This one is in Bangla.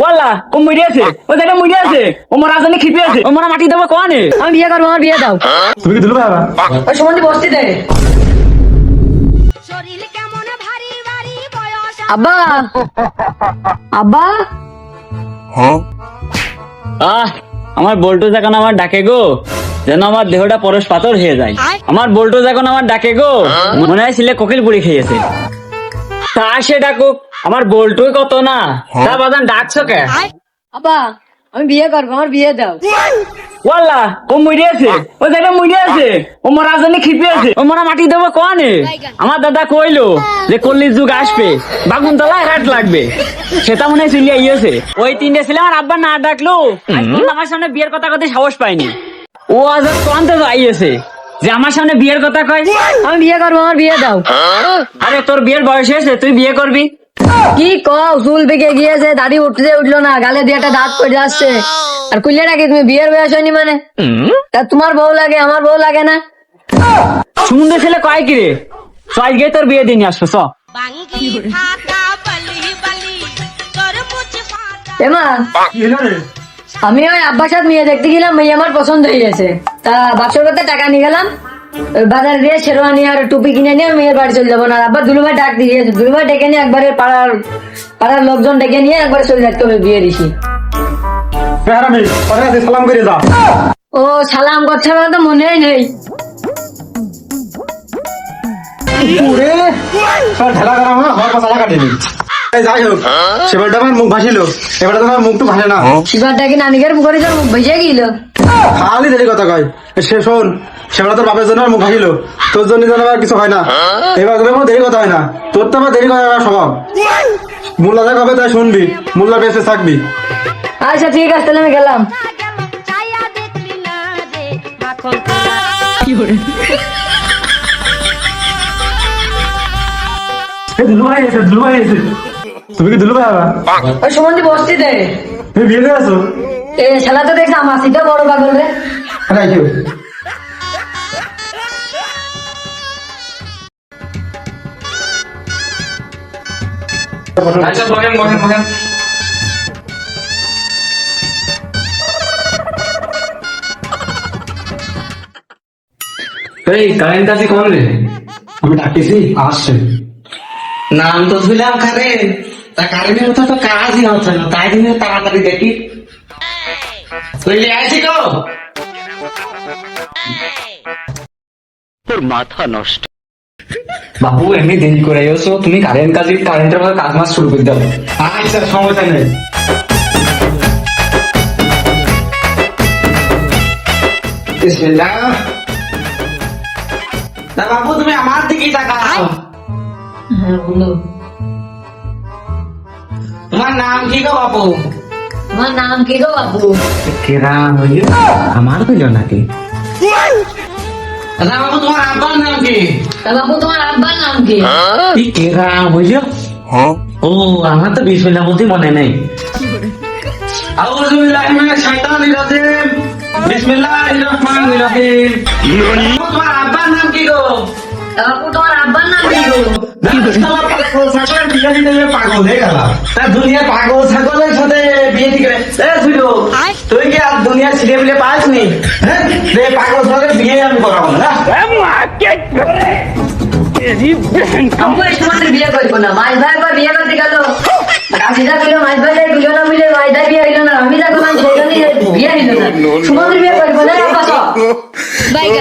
ওয়াল্লা ও আছে ও জায়গা আছে ও মোর খিপি আছে ও মোরা মাটি দেবো কোয়ানে আমি বিয়ে করব আমার বিয়ে দাও তুমি কি সুমন্দি বসতি দে শরীর কেমন ভারী ভারী বয়স আব্বা আব্বা? আহ আমার বল্টু যখন আমার ডাকে গো যেন আমার দেহটা পরশ পাথর হয়ে যায়। আমার বল্টু যখন আমার ডাকে গো মনে হয় ছিলে কোকিল বুড়ি খেয়েছে। তা সে ডাকুক। আমার বল্টুই কত না? তা বাদান ডাকছো কে? আব্বা আমি বিয়ে করব আমার বিয়ে দাও। ওয়াল্লা ও মুড়ি আছে। ও জায়গা মুড়ি আছে। ও মোর রাজধানী খিপি আছে। ও মোরা মাটি দেবো কোয়ানে? আমার দাদা কইলো যে কল্লির যুগ আসবে। বাগুন তলায় হাট লাগবে। সেটা মনে হয় চলিয়ে আইয়েছে। ওই তিনটে ছেলে আমার আব্বা না ডাকলো। আমার সামনে বিয়ের কথা কথা সাহস পাইনি। ও আজ কোয়ান্তে তো আইয়েছে। যে আমার সামনে বিয়ের কথা কয়? আমি বিয়ে করব আমার বিয়ে দাও। আরে তোর বিয়ের বয়স হয়েছে তুই বিয়ে করবি? কি কও চুল পেকে গিয়েছে দাড়ি উঠতে উঠল না গালে দিয়ে একটা দাঁত পড়ে যাচ্ছে। আর কুইলে নাকি তুমি বিয়ের বয়স হয়নি মানে? তা তোমার বউ লাগে আমার বউ লাগে না। সুন্দর ছেলে কয় কি রে? তো আজকে তোর বিয়ে চ। বলি তরমুজ ফাটা। এমা কি আমি ওই আব্বার সাথে মেয়ে দেখতে গেলাম মেয়ে আমার পছন্দ হয়ে গেছে। তা বাক্সর করতে টাকা নিয়ে গেলাম বাজার দিয়ে শেরওয়ানি আর টুপি কিনে নিয়ে মেয়ের বাড়ি চলে যাব। না আব্বা দুলুভাই ডাক দিয়েছে দুলুভাই ডেকে নিয়ে একবারে পাড়ার পাড়ার লোকজন ডেকে নিয়ে একবারে চলে যাচ্ছে হবে বিয়ে দিছি সালাম করে যা। ও সালাম করছে আমার তো মনেই নেই। ঢেলা ঘর পাশা কাটেনি যাই হোক সেবারটা আমার মুখ ভাসিল। এবারে তোমার মুখ ভাসে না। শিবারটা কি নানিকের মুখে যার মুখ ভেসে গেল খালি দেরি কথা কয়। সে শোন সেবার তোর বাপের জন্য আর মুখ ভাসিল। তোর জন্য যেন আবার কিছু হয় না। এবার তোর কোনো দেরি কথা হয় না। তোর তো আবার দেরি করা স্বভাব। মোল্লা যা কবে তাই শুনবি। মোল্লা বেঁচে থাকবি। আচ্ছা ঠিক আছে তাহলে আমি গেলাম। গেল ছায়া দেখলি না রে তুমি কি দুলু ভাই আবার? ওই সুমন্দি বসতি দে। তুমি বিয়ে আসো? এ শালা তো দেখছি আমার সিটা বড় পাগল রে। থ্যাংক ইউ আচ্ছা বলেন বলেন বলেন। এই কারেন্ট আছে কোন রে? আমি ডাকতেছি আসছে। নাম তো ধুলাম খারে তা কারেন্টের তো তো কাজই হচ্ছে না তাই জন্য তাড়াতাড়ি দেখি। তুই লিয়ে আইছি গো বাবু এমনি দেরি করে এসো তুমি কারেন্ট কাজে কারেন্টের মধ্যে কাজ মাস শুরু করে দাও। আচ্ছা সমস্যা নেই। বিসমিল্লাহ না বাবু তুমি আমার দিকে তাকাও। তোমার নাম কি গো বাবু তোমার নাম কি গো বাবু কেরাম হইল? আমার হইল নাকি? বাবু তোমার আব্বার নাম কি? তা বাবু তোমার আব্বার নাম কি? এই কেরাম হইল? ও আমার তো বিসমিল্লাহ বলতে মনে নেই। আউযু বিল্লাহি মিনাশ শাইতানির রাজিম বিসমিল্লাহির রহমানির রহিম। তোমার আব্বার নাম কি গো? তা বাবু তোমার আব্বার নাম কি পাগল হয়ে গেল দুনিয়া পাগল ছাগলের সাথে বিয়ে ঠিক তুই কি আর দুনিয়া ছিঁড়ে মিলে পাসনি হ্যাঁ পাগল ছাগলের বিয়ে আমি করাবো না বিয়ে করব না মাছ ভাই বিয়ে করতে গেল কাশিদা কইল মাছ ভাই যাই দুজনে মিলে মাছ ভাই বিয়ে হইল না আমি যা করলাম সেই বিয়ে হইল না সুমন্দির বিয়ে করব না বাইগা